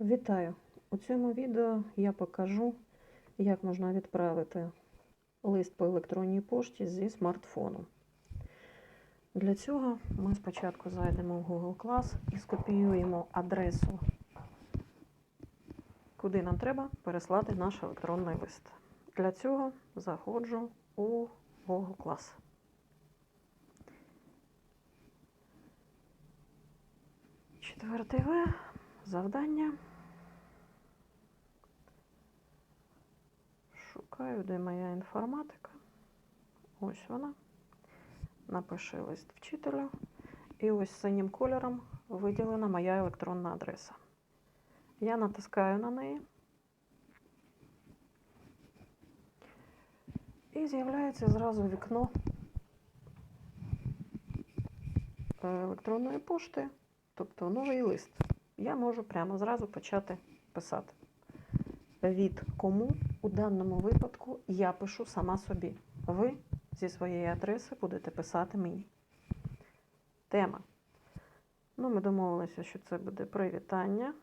Вітаю! У цьому відео я покажу, як можна відправити лист по електронній пошті зі смартфону. Для цього ми спочатку зайдемо в Google Class і скопіюємо адресу, куди нам треба переслати наш електронний лист. Для цього заходжу у Google Class. Четвертий В. Завдання. Шукаю, де моя інформатика. Ось вона. Напиши лист вчителю. І ось синім кольором виділена моя електронна адреса. Я натискаю на неї. І з'являється зразу вікно е, електронної пошти, тобто новий лист. Я можу прямо зразу почати писати. Від кому у даному випадку я пишу сама собі. Ви зі своєї адреси будете писати мені. Тема. Ну, ми домовилися, що це буде привітання.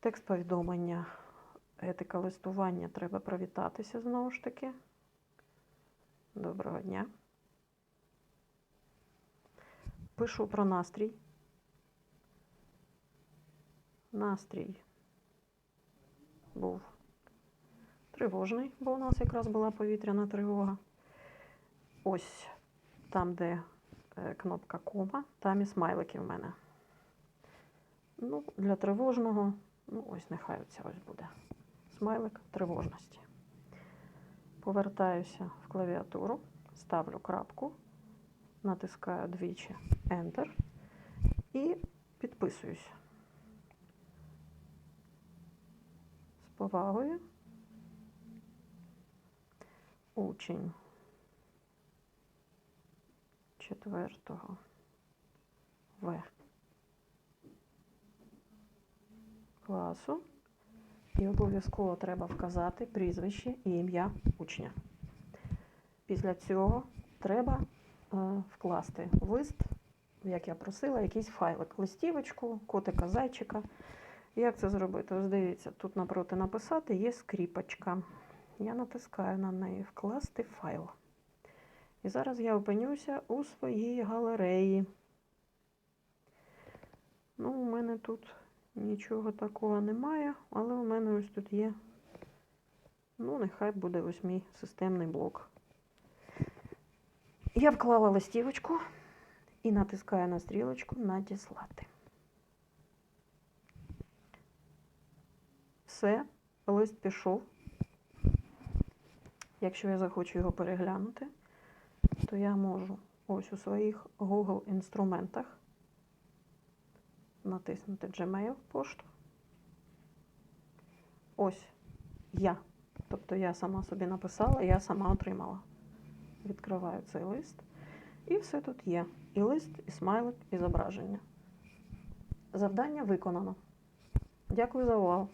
Текст повідомлення, етика листування. Треба привітатися знову ж таки. Доброго дня. Пишу про настрій. Настрій був тривожний, бо у нас якраз була повітряна тривога. Ось там, де е, кнопка кома, там і смайлики в мене. Ну, для тривожного, ну ось нехай оця ось буде. Смайлик тривожності. Повертаюся в клавіатуру, ставлю крапку, натискаю двічі Enter і підписуюсь. Повагою. Учень четвертого В класу. І обов'язково треба вказати прізвище і ім'я учня. Після цього треба е, вкласти в лист, як я просила, якийсь файлик, листівочку, котика, зайчика. Як це зробити? Ось дивіться, тут напроти написати є скріпочка. Я натискаю на неї вкласти файл. І зараз я опинюся у своїй галереї. Ну, у мене тут нічого такого немає, але у мене ось тут є. Ну, нехай буде ось мій системний блок. Я вклала листівочку і натискаю на стрілочку Надіслати. Все, лист пішов. Якщо я захочу його переглянути, то я можу ось у своїх Google інструментах натиснути Gmail пошту. Ось я. Тобто я сама собі написала, я сама отримала. Відкриваю цей лист. І все тут є. І лист, і смайлик, і зображення. Завдання виконано. Дякую за увагу.